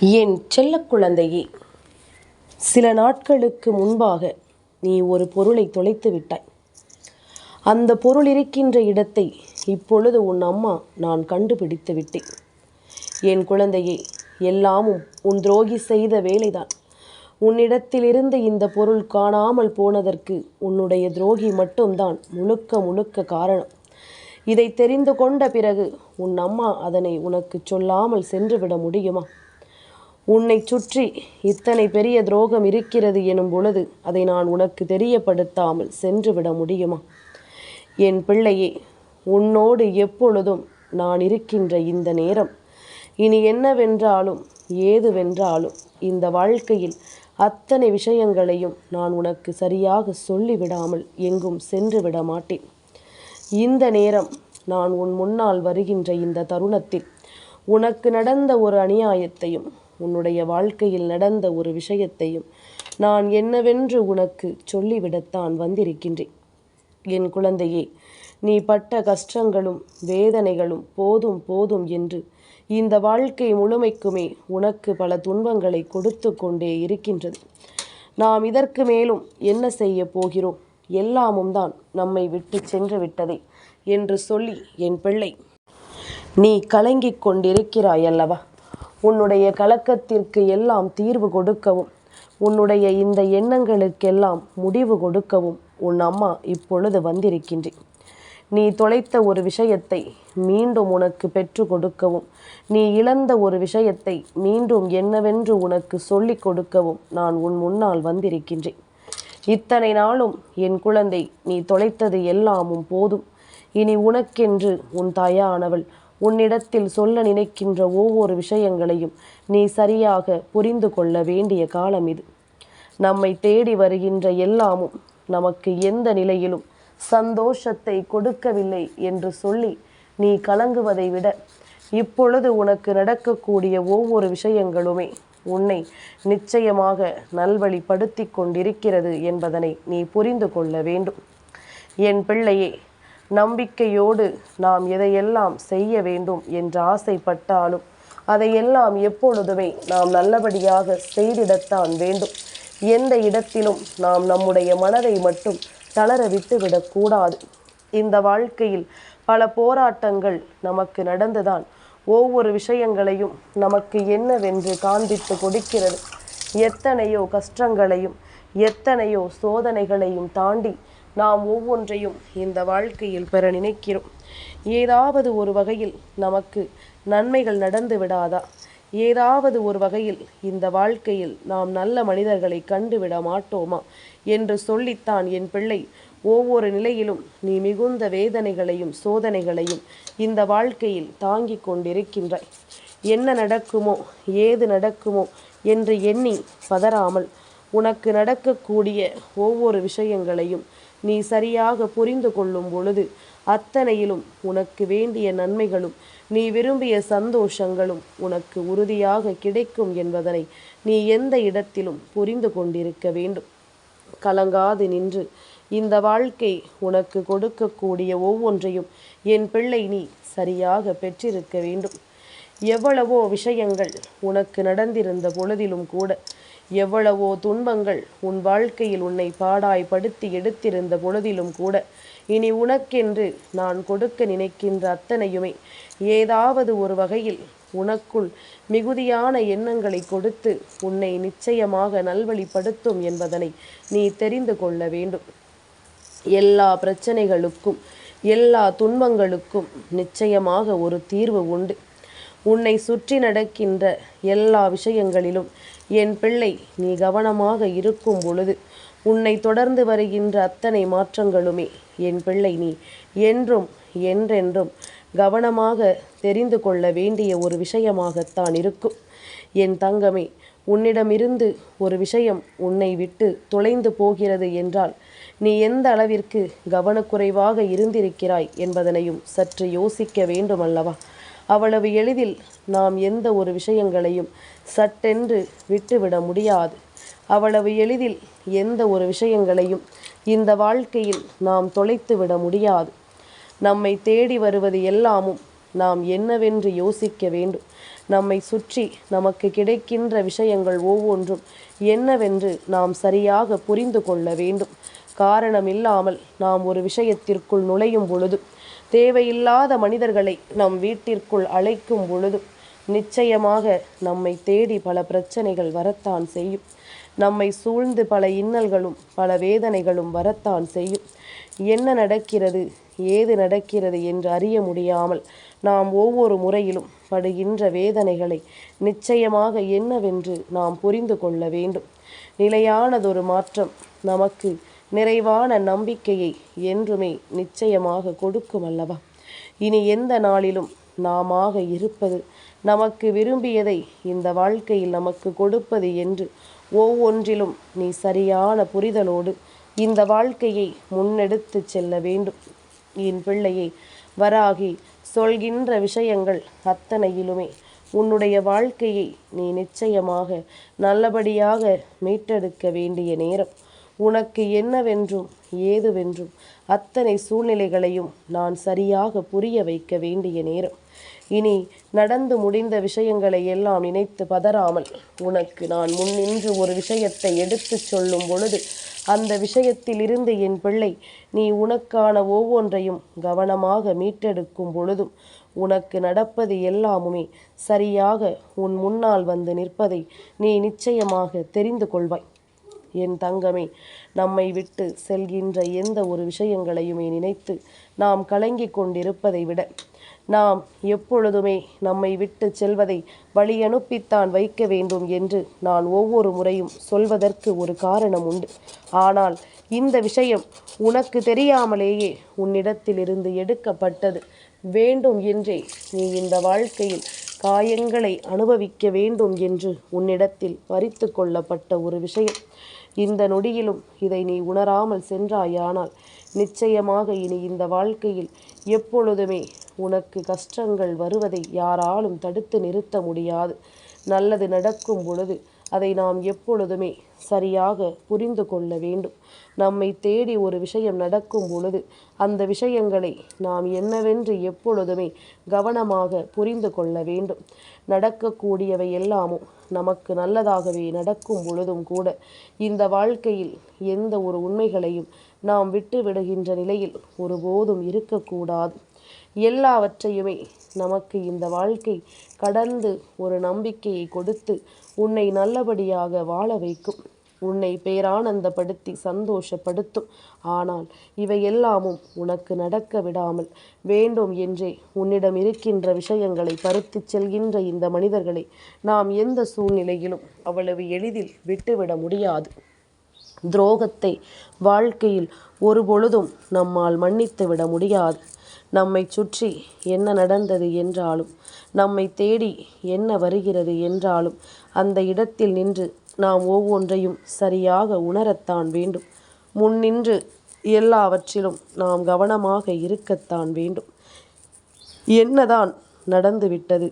என் செல்ல குழந்தையே சில நாட்களுக்கு முன்பாக நீ ஒரு பொருளை தொலைத்து விட்டாய். அந்த பொருள் இருக்கின்ற இடத்தை இப்பொழுது உன் அம்மா நான் கண்டுபிடித்து விட்டேன். என் குழந்தையே எல்லாமும் உன் துரோகி செய்த வேலைதான். உன்னிடத்திலிருந்து இந்த பொருள் காணாமல் போனதற்கு உன்னுடைய துரோகி மட்டும்தான் முழுக்க முழுக்க காரணம். இதை தெரிந்து கொண்ட பிறகு உன் அம்மா அதனை உனக்கு சொல்லாமல் சென்றுவிட முடியுமா? உன்னை சுற்றி இத்தனை பெரிய துரோகம் இருக்கிறது எனும் பொழுது அதை நான் உனக்கு தெரியப்படுத்தாமல் சென்றுவிட முடியுமா? என் பிள்ளையே உன்னோடு எப்பொழுதும் நான் இருக்கின்ற இந்த நேரம் இனி என்னவென்றாலும் ஏதுவென்றாலும் இந்த வாழ்க்கையில் அத்தனை விஷயங்களையும் நான் உனக்கு சரியாக சொல்லிவிடாமல் எங்கும் சென்று விட மாட்டேன். இந்த நேரம் நான் உன் முன்னால் வருகின்ற இந்த தருணத்தில் உனக்கு நடந்த ஒரு அநியாயத்தையும் உன்னுடைய வாழ்க்கையில் நடந்த ஒரு விஷயத்தையும் நான் என்னவென்று உனக்கு சொல்லிவிடத்தான் வந்திருக்கின்றேன். என் குழந்தையே நீ பட்ட கஷ்டங்களும் வேதனைகளும் போதும் போதும் என்று இந்த வாழ்க்கை முழுமைக்குமே உனக்கு பல துன்பங்களை கொடுத்து கொண்டே இருக்கின்றது. நாம் இதற்கு மேலும் என்ன செய்ய போகிறோம்? எல்லாமும் தான் நம்மை விட்டு சென்று விட்டதே என்று சொல்லி என் பிள்ளை நீ கலங்கிக் கொண்டிருக்கிறாய் அல்லவா உன்னுடைய கலக்கத்திற்கு எல்லாம் தீர்வு கொடுக்கவும். உன்னுடைய இந்த எண்ணங்களுக்கெல்லாம் முடிவு கொடுக்கவும் உன் அம்மா இப்பொழுது வந்திருக்கின்றேன். நீ தொலைத்த ஒரு விஷயத்தை மீண்டும் உனக்கு பெற்று கொடுக்கவும். நீ இழந்த ஒரு விஷயத்தை மீண்டும் என்னவென்று உனக்கு சொல்லிக் கொடுக்கவும் நான் உன் முன்னால் வந்திருக்கின்றேன். இத்தனை நாளும் என் குழந்தை நீ தொலைத்தது எல்லாமும் போதும். இனி உனக்கென்று உன் தாயானவள் உன்னிடத்தில் சொல்ல நினைக்கின்ற ஒவ்வொரு விஷயங்களையும் நீ சரியாக புரிந்து கொள்ள வேண்டிய காலம் இது. நம்மை தேடி வருகின்ற எல்லாமும் நமக்கு எந்த நிலையிலும் சந்தோஷத்தை கொடுக்கவில்லை என்று சொல்லி நீ கலங்குவதை விட இப்பொழுது உனக்கு நடக்கக்கூடிய ஒவ்வொரு விஷயங்களுமே உன்னை நிச்சயமாக நல்வழிப்படுத்தி கொண்டிருக்கிறது என்பதனை நீ புரிந்து கொள்ள வேண்டும். என் பிள்ளையே நம்பிக்கையோடு நாம் எதையெல்லாம் செய்ய வேண்டும் என்று ஆசைப்பட்டாலும் அதையெல்லாம் எப்பொழுதுமே நாம் நல்லபடியாக செய்திடத்தான் வேண்டும். எந்த இடத்திலும் நாம் நம்முடைய மனதை மட்டும் தளர விட்டுவிடக்கூடாது இந்த வாழ்க்கையில் பல போராட்டங்கள் நமக்கு நடந்துதான் ஒவ்வொரு விஷயங்களையும் நமக்கு என்னவென்று காண்பித்து கொடுக்கிறது. எத்தனையோ கஷ்டங்களையும் எத்தனையோ சோதனைகளையும் தாண்டி நாம் ஒவ்வொன்றையும் இந்த வாழ்க்கையில் பெற நினைக்கிறோம். ஏதாவது ஒரு வகையில் நமக்கு நன்மைகள் நடந்து விடாதா? ஏதாவது ஒரு வகையில் இந்த வாழ்க்கையில் நாம் நல்ல மனிதர்களை கண்டுவிட மாட்டோமா? என்று சொல்லித்தான் என் பிள்ளை. ஒவ்வொரு நிலையிலும் நீ மிகுந்த வேதனைகளையும் சோதனைகளையும் இந்த வாழ்க்கையில் தாங்கிக் கொண்டிருக்கின்றாய். என்ன நடக்குமோ ஏது நடக்குமோ என்று எண்ணி பதறாமல் உனக்கு நடக்கக்கூடிய ஒவ்வொரு விஷயங்களையும் நீ சரியாக புரிந்து கொள்ளும் பொழுது அத்தனையிலும் உனக்கு வேண்டிய நன்மைகளும் நீ விரும்பிய சந்தோஷங்களும் உனக்கு உறுதியாக கிடைக்கும் என்பதனை நீ எந்த இடத்திலும் புரிந்து கொண்டிருக்க வேண்டும். கலங்காது நின்று இந்த வாழ்க்கை உனக்கு கொடுக்கக்கூடிய ஒவ்வொன்றையும் என் பிள்ளை நீ சரியாக பெற்றிருக்க வேண்டும். எவ்வளவோ விஷயங்கள் உனக்கு நடந்திருந்த பொழுதிலும் கூட எவ்வளவோ துன்பங்கள் உன் வாழ்க்கையில் உன்னை பாடாய்படுத்தி எடுத்திருந்த பொழுதிலும் கூட இனி உனக்கென்று நான் கொடுக்க நினைக்கின்ற அத்தனையுமே ஏதாவது ஒரு வகையில் உனக்குள் மிகுதியான எண்ணங்களை கொடுத்து உன்னை நிச்சயமாக நல்வழிப்படுத்தும் என்பதனை நீ தெரிந்து கொள்ள வேண்டும். எல்லா பிரச்சனைகளுக்கும் எல்லா துன்பங்களுக்கும் நிச்சயமாக ஒரு தீர்வு உண்டு. உன்னை சுற்றி நடக்கின்ற எல்லா விஷயங்களிலும் என் பிள்ளை நீ கவனமாக இருக்கும் பொழுது உன்னை தொடர்ந்து வருகின்ற அத்தனை மாற்றங்களுமே என் பிள்ளை நீ என்றும் என்றென்றும் கவனமாக தெரிந்து கொள்ள வேண்டிய ஒரு விஷயமாகத்தான் இருக்கும். என் தங்கமே உன்னிடமிருந்து ஒரு விஷயம் உன்னை விட்டு தொலைந்து போகிறது என்றால் நீ எந்த அளவிற்கு கவனக்குறைவாக இருந்திருக்கிறாய் என்பதனையும் சற்று யோசிக்க வேண்டும் அல்லவா அவ்வளவு எளிதில் நாம் எந்த ஒரு விஷயங்களையும் சட்டென்று விட்டுவிட முடியாது. அவ்வளவு எளிதில் எந்த ஒரு விஷயங்களையும் இந்த வாழ்க்கையில் நாம் தொலைத்து விட முடியாது. நம்மை தேடி வருவது எல்லாமும் நாம் என்னவென்று யோசிக்க வேண்டும். நம்மை சுற்றி நமக்கு கிடைக்கின்ற விஷயங்கள் ஒவ்வொன்றும் என்னவென்று நாம் சரியாக புரிந்து கொள்ள வேண்டும். காரணமில்லாமல் நாம் ஒரு விஷயத்திற்குள் நுழையும் பொழுது தேவையில்லாத மனிதர்களை நம் வீட்டிற்குள் அழைக்கும் பொழுது நிச்சயமாக நம்மை தேடி பல பிரச்சனைகள் வரத்தான் செய்யும். நம்மை சூழ்ந்து பல இன்னல்களும் பல வேதனைகளும் வரத்தான் செய்யும். என்ன நடக்கிறது ஏது நடக்கிறது என்று அறிய முடியாமல் நாம் ஒவ்வொரு முறையிலும் படுகின்ற வேதனைகளை நிச்சயமாக என்னவென்று நாம் புரிந்து கொள்ள வேண்டும். நிலையானதொரு மாற்றம் நமக்கு நிறைவான நம்பிக்கையை என்றுமே நிச்சயமாக கொடுக்கும் அல்லவா? இனி எந்த நாளிலும் நாமாக இருப்பது நமக்கு விரும்பியதை இந்த வாழ்க்கையில் நமக்கு கொடுப்பது என்று ஒவ்வொன்றிலும் நீ சரியான புரிதலோடு இந்த வாழ்க்கையை முன்னெடுத்து செல்ல வேண்டும். என் பிள்ளையை வராகி சொல்கின்ற விஷயங்கள் அத்தனையிலுமே உன்னுடைய வாழ்க்கையை நீ நிச்சயமாக நல்லபடியாக மீட்டெடுக்க வேண்டிய நேரம். உனக்கு என்னவென்றும் ஏதுவென்றும் அத்தனை சூழ்நிலைகளையும் நான் சரியாக புரிய வைக்க வேண்டிய நேரம். இனி நடந்து முடிந்த விஷயங்களை எல்லாம் நினைத்து பதறாமல் உனக்கு நான் முன்னின்று ஒரு விஷயத்தை எடுத்துச் சொல்லும் பொழுது அந்த விஷயத்திலிருந்து என் பிள்ளை நீ உனக்கான ஒவ்வொன்றையும் கவனமாக மீட்டெடுக்கும் பொழுதும் உனக்கு நடப்பது எல்லாமுமே சரியாக உன் முன்னால் வந்து நிற்பதை நீ நிச்சயமாக தெரிந்து கொள்வாய். என் தங்கமே நம்மை விட்டு செல்கின்ற எந்த ஒரு விஷயங்களையுமே நினைத்து நாம் கலங்கிக் கொண்டிருப்பதை விட நாம் எப்பொழுதுமே நம்மை விட்டு செல்வதை வழியனுப்பித்தான் வைக்க வேண்டும் என்று நான் ஒவ்வொரு முறையும் சொல்வதற்கு ஒரு காரணம் உண்டு. ஆனால் இந்த விஷயம் உனக்கு தெரியாமலேயே உன்னிடத்திலிருந்து எடுக்கப்பட்டது. வேண்டும் என்றே நீ இந்த வாழ்க்கையில் காயங்களை அனுபவிக்க வேண்டும் என்று உன்னிடத்தில் பறித்து கொள்ளப்பட்ட ஒரு விஷயம். இந்த நொடியிலும் இதை நீ உணராமல் சென்றாயானால் நிச்சயமாக இனி இந்த வாழ்க்கையில் எப்பொழுதுமே உனக்கு கஷ்டங்கள் வருவதை யாராலும் தடுத்து நிறுத்த முடியாது. நல்லது நடக்கும் பொழுது அதை நாம் எப்பொழுதுமே சரியாக புரிந்து கொள்ள வேண்டும். நம்மை தேடி ஒரு விஷயம் நடக்கும் பொழுது அந்த விஷயங்களை நாம் என்னவென்று எப்பொழுதுமே கவனமாக புரிந்து கொள்ள வேண்டும். நடக்கக்கூடியவை எல்லாமும் நமக்கு நல்லதாகவே நடக்கும் பொழுதும் கூட இந்த வாழ்க்கையில் எந்த ஒரு உண்மைகளையும் நாம் விட்டு விடுகின்ற நிலையில் ஒருபோதும் இருக்கக்கூடாது. எல்லாவற்றையுமே நமக்கு இந்த வாழ்க்கை கடந்து ஒரு நம்பிக்கையை கொடுத்து உன்னை நல்லபடியாக வாழ வைக்கும். உன்னை பேரானந்தப்படுத்தி சந்தோஷப்படுத்தும். ஆனால் இவை எல்லாமும் உனக்கு நடக்க விடாமல் வேண்டும் என்றே உன்னிடம் இருக்கின்ற விஷயங்களை பருத்திச் செல்கின்ற இந்த மனிதர்களை நாம் எந்த சூழ்நிலையிலும் அவ்வளவு எளிதில் விட்டுவிட முடியாது. துரோகத்தை வாழ்க்கையில் ஒரு பொழுதும் நம்மால் மன்னித்து விட முடியாது. நம்மை சுற்றி என்ன நடந்தது என்றாலும் நம்மை தேடி என்ன வருகிறது என்றாலும் அந்த இடத்தில் நின்று நாம் ஒவ்வொன்றையும் சரியாக உணரத்தான் வேண்டும். முன்னின்று எல்லாவற்றிலும் நாம் கவனமாக இருக்கத்தான் வேண்டும். என்னதான் நடந்துவிட்டது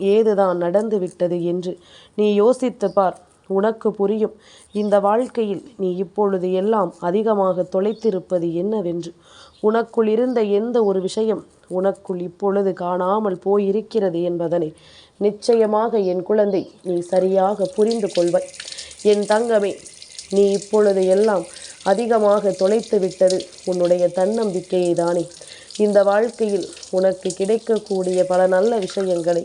ஏதுதான் நடந்துவிட்டது என்று நீ யோசித்து பார். உனக்கு புரியும். இந்த வாழ்க்கையில் நீ இப்பொழுது எல்லாம் அதிகமாக தொலைத்திருப்பது என்னவென்று. உனக்குள் இருந்த எந்த ஒரு விஷயம் உனக்குள் இப்பொழுது காணாமல் போயிருக்கிறது என்பதனை நிச்சயமாக என் குழந்தை நீ சரியாக புரிந்து கொள்வாய். என் தங்கமே நீ இப்பொழுது எல்லாம் அதிகமாக தொலைத்து விட்டது உன்னுடைய தன்னம்பிக்கையை தானே. இந்த வாழ்க்கையில் உனக்கு கிடைக்கக்கூடிய பல நல்ல விஷயங்களை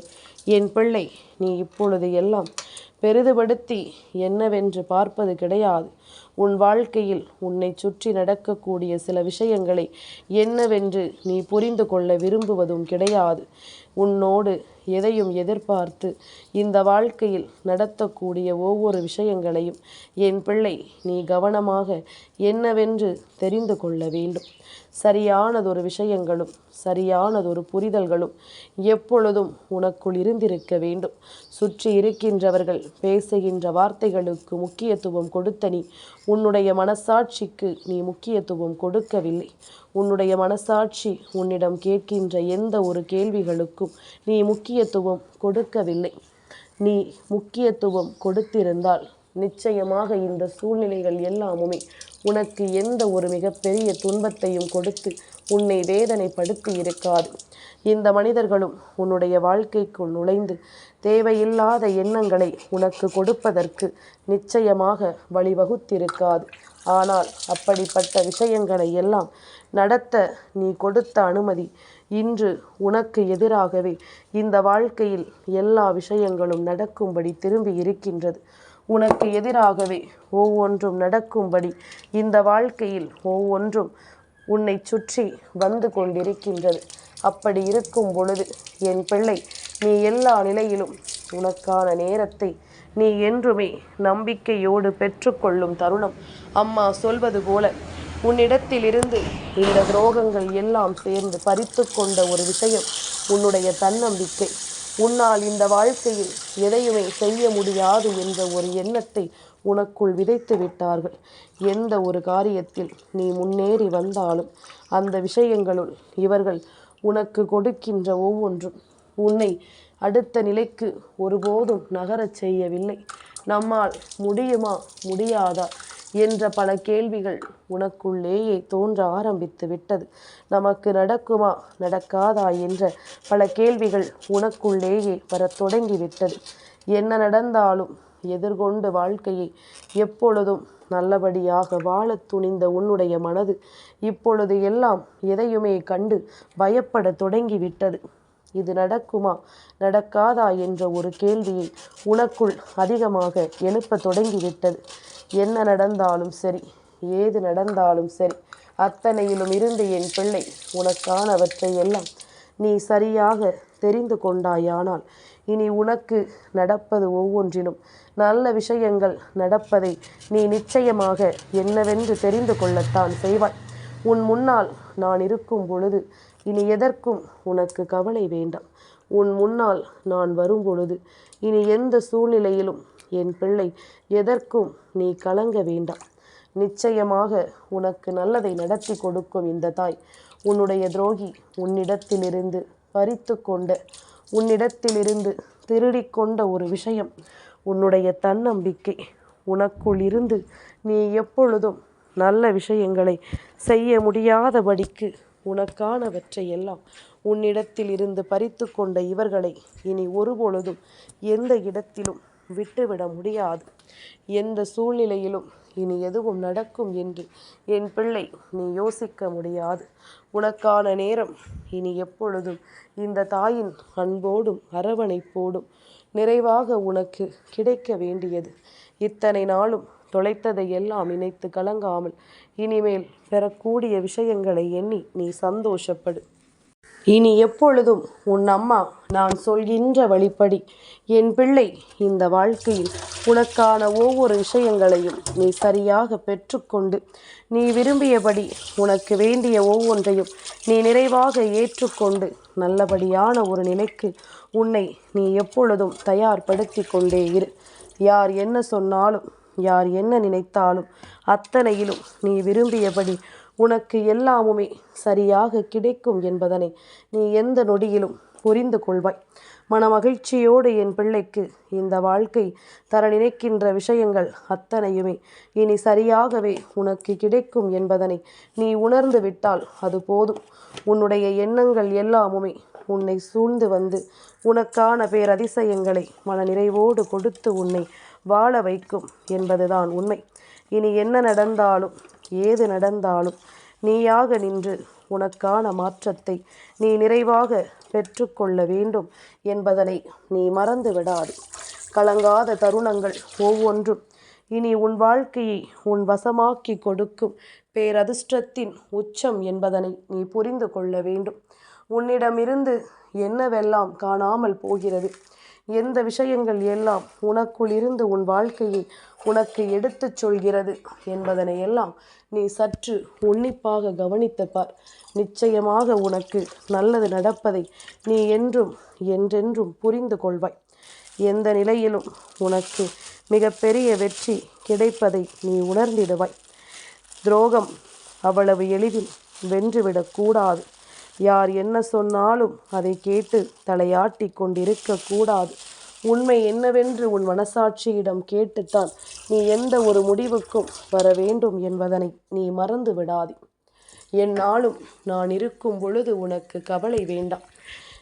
என் பிள்ளை நீ இப்பொழுது எல்லாம் பெரிதுபடுத்தி என்னவென்று பார்ப்பது கிடையாது. உன் வாழ்க்கையில் உன்னை சுற்றி நடக்கக்கூடிய சில விஷயங்களை என்னவென்று நீ புரிந்து கொள்ள விரும்புவதும் கிடையாது. உன்னோடு எதையும் எதிர்பார்த்து இந்த வாழ்க்கையில் நடத்தக்கூடிய ஒவ்வொரு விஷயங்களையும் என் பிள்ளை நீ கவனமாக என்னவென்று தெரிந்து கொள்ள வேண்டும். சரியானதொரு விஷயங்களும் சரியானதொரு புரிதல்களும் எப்பொழுதும் உனக்குள் இருந்திருக்க வேண்டும். சுற்றி இருக்கின்றவர்கள் பேசுகின்ற வார்த்தைகளுக்கு முக்கியத்துவம் கொடுத்த நீ உன்னுடைய மனசாட்சிக்கு நீ முக்கியத்துவம் கொடுக்கவில்லை. உன்னுடைய மனசாட்சி உன்னிடம் கேட்கின்ற எந்த ஒரு கேள்விகளுக்கும் நீ முக்கியத்துவம் கொடுக்கவில்லை. நீ முக்கியத்துவம் கொடுத்திருந்தால் நிச்சயமாக இந்த சூழ்நிலைகள் எல்லாமுமே உனக்கு எந்த ஒரு மிகப்பெரிய துன்பத்தையும் கொடுத்து உன்னை வேதனைப்படுத்தி இருக்காது. இந்த மனிதர்களும் உன்னுடைய வாழ்க்கைக்குள் நுழைந்து தேவையில்லாத எண்ணங்களை உனக்கு கொடுப்பதற்கு நிச்சயமாக வழிவகுத்திருக்காது. ஆனால் அப்படிப்பட்ட விஷயங்களை எல்லாம் நடத்த நீ கொடுத்த அனுமதி இன்று உனக்கு எதிராகவே இந்த வாழ்க்கையில் எல்லா விஷயங்களும் நடக்கும்படி திரும்பி இருக்கின்றது. உனக்கு எதிராகவே ஒவ்வொன்றும் நடக்கும்படி இந்த வாழ்க்கையில் ஒவ்வொன்றும் உன்னை சுற்றி வந்து கொண்டிருக்கின்றது. அப்படி இருக்கும் பொழுது என் பிள்ளை நீ எல்லா நிலையிலும் உனக்கான நேரத்தை நீ என்றுமே நம்பிக்கையோடு பெற்றுக்கொள்ளும் தருணம். அம்மா சொல்வது போல உன்னிடத்திலிருந்து இந்த துரோகங்கள் எல்லாம் சேர்ந்து பறித்து கொண்ட ஒரு விஷயம் உன்னுடைய தன்னம்பிக்கை. உன்னால் இந்த வாழ்க்கையில் எதையுமே செய்ய முடியாது என்ற ஒரு எண்ணத்தை உனக்குள் விதைத்து விட்டார்கள். எந்த ஒரு காரியத்தில் நீ முன்னேறி வந்தாலும் அந்த விஷயங்களுள் இவர்கள் உனக்கு கொடுக்கின்ற ஒவ்வொன்றும் உன்னை அடுத்த நிலைக்கு ஒருபோதும் நகரச் செய்யவில்லை. நம்மால் முடியுமா முடியாதா? என்ற பல கேள்விகள் உனக்குள்ளேயே தோன்ற ஆரம்பித்து விட்டது. நமக்கு நடக்குமா நடக்காதா என்ற பல கேள்விகள் உனக்குள்ளேயே வரத் தொடங்கிவிட்டது என்ன நடந்தாலும் எதிர்கொண்டு வாழ்க்கையை எப்பொழுதும் நல்லபடியாக வாழத் துணிந்த உன்னுடைய மனது இப்பொழுது எல்லாம் எதையுமே கண்டு பயப்பட தொடங்கிவிட்டது இது நடக்குமா நடக்காதா என்ற ஒரு கேள்வியை உனக்குள் அதிகமாக எழுப்ப தொடங்கிவிட்டது என்ன நடந்தாலும் சரி ஏது நடந்தாலும் சரி அத்தனையிலும் இருந்து என் பிள்ளை உனக்கானவற்றை எல்லாம் நீ சரியாக தெரிந்து கொண்டாயானால் இனி உனக்கு நடப்பது ஒவ்வொன்றிலும் நல்ல விஷயங்கள் நடப்பதை நீ நிச்சயமாக என்னவென்று தெரிந்து கொள்ளத்தான் செய்வாய். உன் முன்னால் நான் இருக்கும் பொழுது இனி எதற்கும் உனக்கு கவலை வேண்டாம். உன் முன்னால் நான் வரும் பொழுது இனி எந்த சூழ்நிலையிலும் என் பிள்ளை எதற்கும் நீ கலங்க வேண்டாம். நிச்சயமாக உனக்கு நல்லதை நடத்தி கொடுக்கும் இந்த தாய். உன்னுடைய துரோகி உன்னிடத்திலிருந்து பறித்து கொண்ட உன்னிடத்திலிருந்து திருடிக்கொண்ட ஒரு விஷயம் உன்னுடைய தன்னம்பிக்கை. உனக்குள் இருந்து நீ எப்பொழுதும் நல்ல விஷயங்களை செய்ய முடியாதபடிக்கு உனக்கானவற்றை எல்லாம் உன்னிடத்தில் இருந்து பறித்து கொண்ட இவர்களை இனி ஒருபொழுதும் எந்த இடத்திலும் விட்டுவிட முடியாது. எந்த சூழ்நிலையிலும் இனி எதுவும் நடக்கும் என்று என் பிள்ளை நீ யோசிக்க முடியாது. உனக்கான நேரம் இனி எப்பொழுதும் இந்த தாயின் அன்போடும் அரவணைப்போடும் நிறைவாக உனக்கு கிடைக்க வேண்டியது. இத்தனை நாளும் தொலைத்ததை எல்லாம் நினைத்து கலங்காமல் இனிமேல் பெறக்கூடிய விஷயங்களை எண்ணி நீ சந்தோஷப்படு. இனி எப்பொழுதும் உன் அம்மா நான் சொல்கின்ற வழிப்படி என் பிள்ளை இந்த வாழ்க்கையில் உனக்கான ஒவ்வொரு விஷயங்களையும் நீ சரியாக பெற்றுக்கொண்டு நீ விரும்பியபடி உனக்கு வேண்டிய ஒவ்வொன்றையும் நீ நிறைவாக ஏற்றுக்கொண்டு நல்லபடியான ஒரு நிலைக்கு உன்னை நீ எப்பொழுதும் தயார்படுத்தி கொண்டே இரு. யார் என்ன சொன்னாலும் யார் என்ன நினைத்தாலும் அத்தனையிலும் நீ விரும்பியபடி உனக்கு எல்லாமுமே சரியாக கிடைக்கும் என்பதனை நீ எந்த நொடியிலும் புரிந்து கொள்வாய். மனமகிழ்ச்சியோடு என் பிள்ளைக்கு இந்த வாழ்க்கை தர நினைக்கின்ற விஷயங்கள் அத்தனையுமே இனி சரியாகவே உனக்கு கிடைக்கும் என்பதனை நீ உணர்ந்து விட்டால் அது போதும். உன்னுடைய எண்ணங்கள் எல்லாமுமே உன்னை சூழ்ந்து வந்து உனக்கான பேரதிசயங்களை மன நிறைவோடு கொடுத்து உன்னை வாழ வைக்கும் என்பதுதான் உண்மை. இனி என்ன நடந்தாலும் ஏது நடந்தாலும் நீயாக நின்று உனக்கான மாற்றத்தை நீ நிறைவாக பெற்றுக்கொள்ள வேண்டும் என்பதனை நீ மறந்து விடாது கலங்காத தருணங்கள் ஒவ்வொன்றும் இனி உன் வாழ்க்கையை உன் வசமாக்கி கொடுக்கும் பேரதிர்ஷ்டத்தின் உச்சம் என்பதனை நீ புரிந்து கொள்ள வேண்டும். உன்னிடமிருந்து என்னவெல்லாம் காணாமல் போகிறது? எந்த விஷயங்கள் எல்லாம் உனக்குள் இருந்து உன் வாழ்க்கையை உனக்கு எடுத்துச் சொல்கிறது என்பதனை எல்லாம் நீ சற்று உன்னிப்பாக கவனித்து பார். நிச்சயமாக உனக்கு நல்லது நடப்பதை நீ என்றும் என்றென்றும் புரிந்து கொள்வாய். எந்த நிலையிலும் உனக்கு மிகப்பெரிய வெற்றி கிடைப்பதை நீ உணர்ந்திடுவாய். துரோகம் அவ்வளவு எளிதில் வென்றுவிடக்கூடாது யார் என்ன சொன்னாலும் அதை கேட்டு தலையாட்டி கொண்டிருக்க கூடாது. உண்மை என்னவென்று உன் மனசாட்சியிடம் கேட்டுத்தான் நீ எந்த ஒரு முடிவுக்கும் வர வேண்டும் என்பதனை நீ மறந்து விடாதே. என்னாலும் நான் இருக்கும் பொழுது உனக்கு கவலை வேண்டாம்.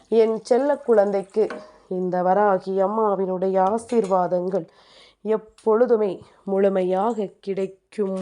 என் செல்ல குழந்தைக்கு இந்த வராகி அம்மாவினுடைய ஆசீர்வாதங்கள் எப்பொழுதுமே முழுமையாக கிடைக்கும்.